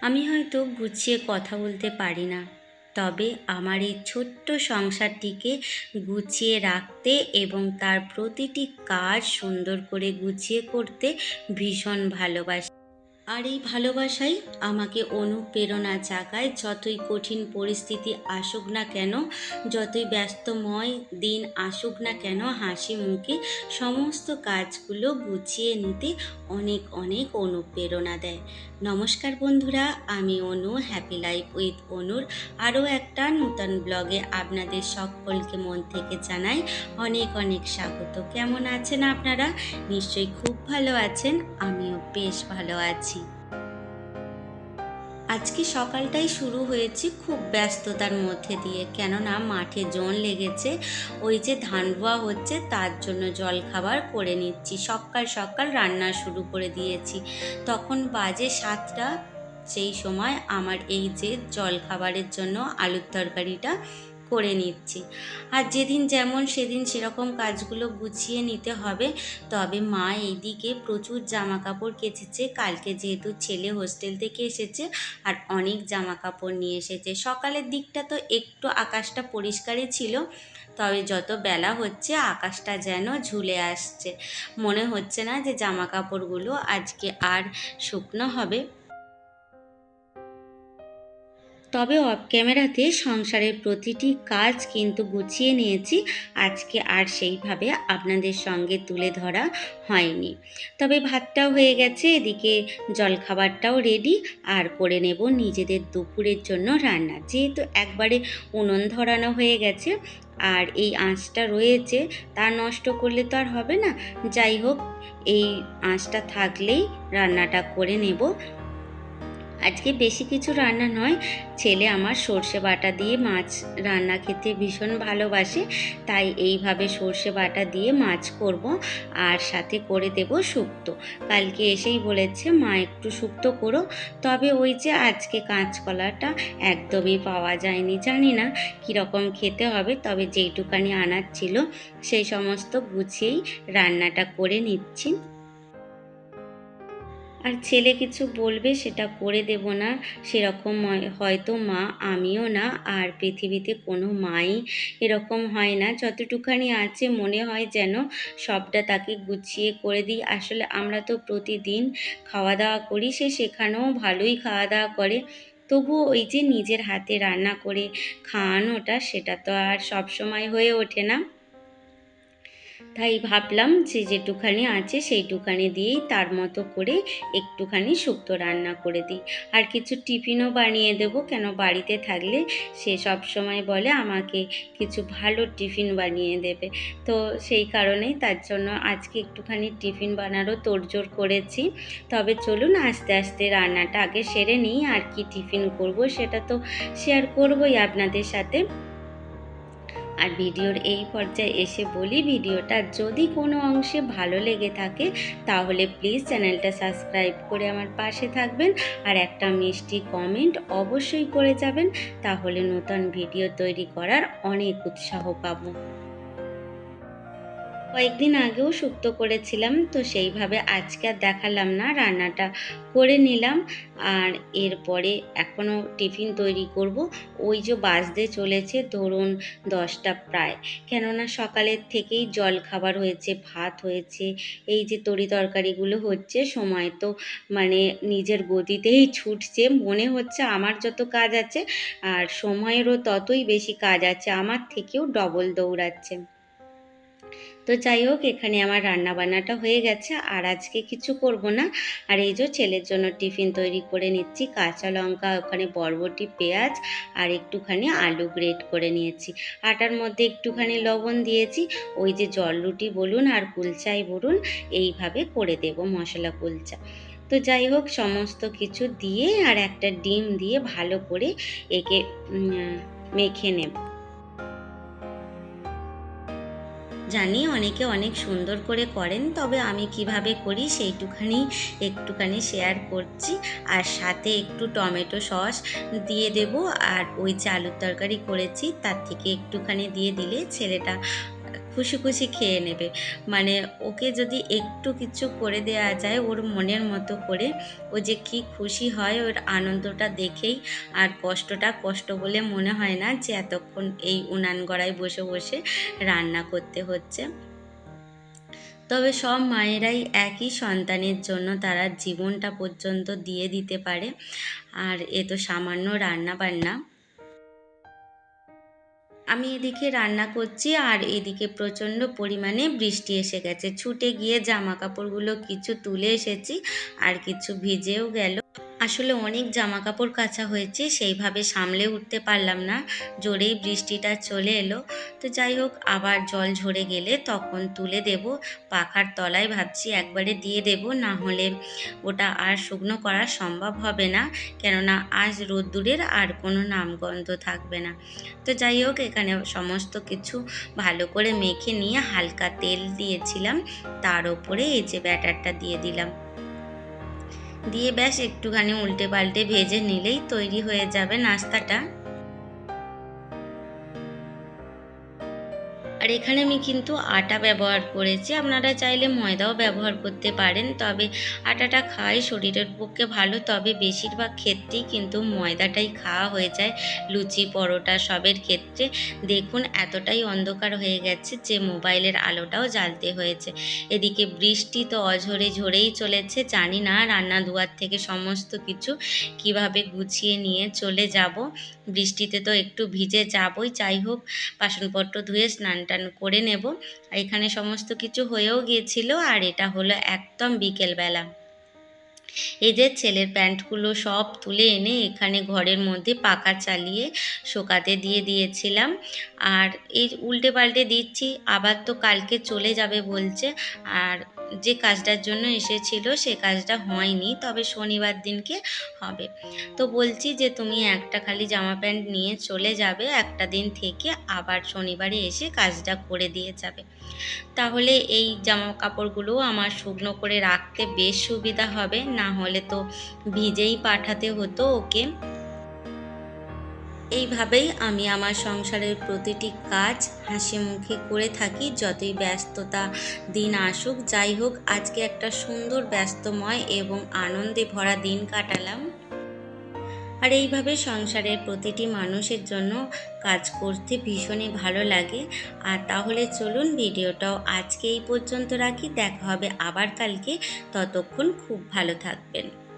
আমি হয়তো গুছিয়ে কথা বলতে পারি না। তবে আমার এই ছোট্ট সংসারটিকে গুছিয়ে রাখতে এবং তার প্রতিটি কাজ সুন্দর করে গুছিয়ে করতে ভীষণ ভালোবাসি। আর এই ভালোবাসাই আমাকে অনুপ্রেরণা জাগায় যতই কঠিন পরিস্থিতি আসুক না কেন, যতই ব্যস্তময় দিন আসুক না কেন, হাসি মুখে সমস্ত কাজগুলো গুছিয়ে নিতে অনেক অনেক অনুপ্রেরণা দেয়। নমস্কার বন্ধুরা, আমি অনু হ্যাপি লাইফ উইথ অনুর আরও একটা নূতন ব্লগে আপনাদের সকলকে মন থেকে জানাই অনেক অনেক স্বাগত। কেমন আছেন আপনারা? নিশ্চয়ই খুব ভালো আছেন, আমিও বেশ ভালো আছি। আজকে সকালটাই শুরু হয়েছে খুব ব্যস্ততার মধ্যে দিয়ে, কেননা মাঠে জোন লেগেছে, ওই যে ধান রোয়া হচ্ছে তার জন্য জল খাবার করে নিচ্ছি। সকাল সকাল রান্না শুরু করে দিয়েছি। তখন বাজে সাতটা, সেই সময় আমার এই যে জল খাবারের জন্য আলুর তরকারিটা করে নিচ্ছি। আর যেদিন যেমন সেদিন সেরকম কাজগুলো গুছিয়ে নিতে হবে। তবে মা এইদিকে প্রচুর জামা কাপড় কেচেছে। কালকে যেহেতু ছেলে হোস্টেল থেকে এসেছে আর অনেক জামা কাপড় নিয়ে এসেছে। সকালের দিকটা তো একটু আকাশটা পরিষ্কারই ছিল। তবে যত বেলা হচ্ছে আকাশটা যেন ঝুলে আসছে। মনে হচ্ছে না যে জামা কাপড়গুলো আজকে আর শুকনো হবে। তবে অফ ক্যামেরাতে সংসারের প্রতিটি কাজ কিন্তু গুছিয়ে নিয়েছি। আজকে আর সেইভাবে আপনাদের সঙ্গে তুলে ধরা হয়নি। তবে ভাতটাও হয়ে গেছে, এদিকে জলখাবারটাও রেডি আর করে নেব নিজেদের দুপুরের জন্য রান্না। যেহেতু একবারে উনুন ধরানো হয়ে গেছে আর এই আঁচটা রয়েছে, তা নষ্ট করলে তো আর হবে না। যাই হোক, এই আঁচটা থাকলেই রান্নাটা করে নেব। আজকে বেশি কিছু রান্না নয়। ছেলে আমার সর্ষে বাটা দিয়ে মাছ রান্না খেতে ভীষণ ভালোবাসে, তাই এইভাবে সর্ষে বাটা দিয়ে মাছ করব আর সাথে করে দেব শুক্তো। কালকে এসেই বলেছে, মা, একটু শুক্তো করো। তবে ওই যে আজকে কাঁচকলাটা একদমই পাওয়া যায়নি, জানি না কীরকম খেতে হবে, তবে যেইটুকানি আনার ছিল, সেই সমস্ত গুছিয়েই রান্নাটা করে নিচ্ছি। আর ছেলে কিছু বলবে সেটা করে দেব না। সেরকম হয়তো মা, আমিও না। আর পৃথিবীতে কোনো মাই এরকম হয় না। যতটুখানি আছে মনে হয় যেন সবটা তাকে গুছিয়ে করে দিই। আসলে আমরা তো প্রতিদিন খাওয়া দাওয়া করি, সে সেখানেও ভালোই খাওয়া দাওয়া করে। তবুও ওই যে নিজের হাতে রান্না করে খাওয়ানোটা, সেটা তো আর সব সময় হয়ে ওঠে না। তাই ভাবলাম যে যেটুখানি আছে সেইটুখানি দিয়েই তার মতো করে একটুখানি শুক্তো রান্না করে দিই। আর কিছু টিফিনও বানিয়ে দেবো, কেন বাড়িতে থাকলে সে সব সময় বলে আমাকে কিছু ভালো টিফিন বানিয়ে দেবে। তো সেই কারণেই তার জন্য আজকে একটুখানি টিফিন বানারও তোড়জোড় করেছি। তবে চলুন আস্তে আস্তে রান্নাটা আগে সেরে নিই, আর কি টিফিন করব সেটা তো শেয়ার করবই আপনাদের সাথে। আর ভিডিওর এই পর্যায়ে এসে বলি, ভিডিওটা যদি কোনো অংশে ভালো লেগে থাকে, তাহলে প্লিজ চ্যানেলটা সাবস্ক্রাইব করে আমার পাশে থাকবেন। আর একটা মিষ্টি কমেন্ট অবশ্যই করে যাবেন, তাহলে নতুন ভিডিও তৈরি করার অনেক উৎসাহ পাবো। কয়েকদিন আগেও শুক্তো করেছিলাম, তো সেইভাবে আজকে আর দেখালাম না, রান্নাটা করে নিলাম। আর এরপরে এখনও টিফিন তৈরি করব। ওই যে বাজতে চলেছে ধরুন দশটা প্রায়। কেননা সকালের থেকেই জল খাবার হয়েছে, ভাত হয়েছে, এই যে তরি তরকারিগুলো হচ্ছে, সময় তো মানে নিজের গতিতেই ছুটছে। মনে হচ্ছে আমার যত কাজ আছে, আর সময়েরও ততই বেশি কাজ আছে, আমার থেকেও ডবল দৌড়াচ্ছে। তো যাই হোক, এখানে আমার রান্না বান্নাটা হয়ে গেছে। আর আজকে কিছু করব না। আর এই যে ছেলের জন্য টিফিন তৈরি করে নিচ্ছি। কাঁচা লঙ্কা, ওখানে বরবটি, পেঁয়াজ আর একটুখানি আলু গ্রেট করে নিয়েছি। আটার মধ্যে একটুখানি লবণ দিয়েছি। ওই যে জল রুটি বলুন আর কুলচাই বলুন, এইভাবে করে দেব মশলা কুলচা। তো যাই হোক, সমস্ত কিছু দিয়ে আর একটা ডিম দিয়ে ভালো করে একে মেখে নেব। জানি অনেকে অনেক সুন্দর করে করেন, তবে আমি কীভাবে করি সেইটুখানি একটুখানি শেয়ার করছি। আর সাথে একটু টমেটো সস দিয়ে দেব, আর ওই যে আলুর তরকারি করেছি, তার থেকে একটুখানি দিয়ে দিলে ছেলেটা খুশি খুশি খেয়ে নেবে। মানে ওকে যদি একটু কিছু করে দেওয়া যায় ওর মনের মতো করে, ও যে কি খুশি হয় ওর আনন্দটা দেখেই আর কষ্টটা কষ্ট বলে মনে হয় না যে এতক্ষণ এই উনান গড়ায় বসে বসে রান্না করতে হচ্ছে। তবে সব মায়েরাই একই সন্তানের জন্য তারা জীবনটা পর্যন্ত দিয়ে দিতে পারে। আর এ তো সামান্য রান্না বান্না আমি এদিকে রান্না করছি আর এদিকে প্রচণ্ড পরিমাণে বৃষ্টি এসে গেছে। ছুটে গিয়ে জামা কাপড়গুলো কিছু তুলে এসেছি আর কিছু ভিজেও গেল। আসলে অনেক জামা কাপড় কাচা হয়েছে, সেইভাবে সামলে উঠতে পারলাম না। জোরেই বৃষ্টিটা চলে এলো। তো যাই হোক, আবার জল ঝরে গেলে তখন তুলে দেব। পাখার তলায় ভাবছি একবারে দিয়ে দেব, না হলে ওটা আর শুকনো করা সম্ভব হবে না। কেননা আজ রোদ্দুরের আর কোনো নামগন্ধ থাকবে না। তো যাই হোক, এখানে সমস্ত কিছু ভালো করে মেখে নিয়ে হালকা তেল দিয়েছিলাম। তার ওপরে এই যে ব্যাটারটা দিয়ে দিলাম। দিয়ে ব্যাস একটুখানি উল্টে পাল্টে ভেজে নিলেই তৈরি হয়ে যাবে নাস্তাটা। আর এখানে আমি কিন্তু আটা ব্যবহার করেছি। আপনারা চাইলে ময়দাও ব্যবহার করতে পারেন, তবে আটাটা খাই, শরীরের পক্ষে ভালো, তবে বেশিরভাগ ক্ষেত্রেই কিন্তু ময়দাটাই খাওয়া হয়ে যায়, লুচি, পরোটা সবের ক্ষেত্রে। দেখুন, এতটাই অন্ধকার হয়ে গেছে যে মোবাইলের আলোটাও জ্বালতে হয়েছে। এদিকে বৃষ্টি তো অঝরে ঝরেই চলেছে, জানি না রান্না দুয়ার থেকে সমস্ত কিছু কীভাবে গুছিয়ে নিয়ে চলে যাব। বৃষ্টিতে তো একটু ভিজে যাবই, যাই হোক, বাসনপত্র ধুয়ে স্নান টান করে নেব। এখানে সমস্ত কিছু হয়েও গিয়েছিল। আর এটা হলো একদম বিকেলবেলা। যে ছেলের প্যান্টগুলো সব তুলে এনে এখানে ঘরের মধ্যে পাকা চালিয়ে শোকাতে দিয়ে দিয়েছিলাম। আর এই উল্টে পাল্টে দিচ্ছি, আবার তো কালকে চলে যাবে বলছে। আর যে কাজটার জন্য এসেছিল সে কাজটা হয়নি, তবে শনিবার দিনকে হবে। তো বলছি যে তুমি একটা খালি জামা প্যান্ট নিয়ে চলে যাবে, একটা দিন থেকে আবার শনিবারে এসে কাজটা করে দিয়ে যাবে। তাহলে এই জামা কাপড়গুলো আমার শুকনো করে রাখতে বেশ সুবিধা হবে না হলে তো ভিজেই পাঠাতে হতো ওকে। এইভাবেই আমি আমার সংসারের প্রতিটি কাজ হাসি মুখে করে থাকি, যতই ব্যস্ততা দিন আসুক, যাই হোক, আজকে একটা সুন্দর, ব্যস্তময় এবং আনন্দে ভরা দিন কাটালাম। আর এইভাবে সংসারের প্রতিটি মানুষের জন্য কাজ করতে ভীষণই ভালো লাগে। আর তাহলে চলুন ভিডিওটাও আজকে এই পর্যন্ত রাখি। দেখা হবে আবার কালকে। ততক্ষণ খুব ভালো থাকবেন।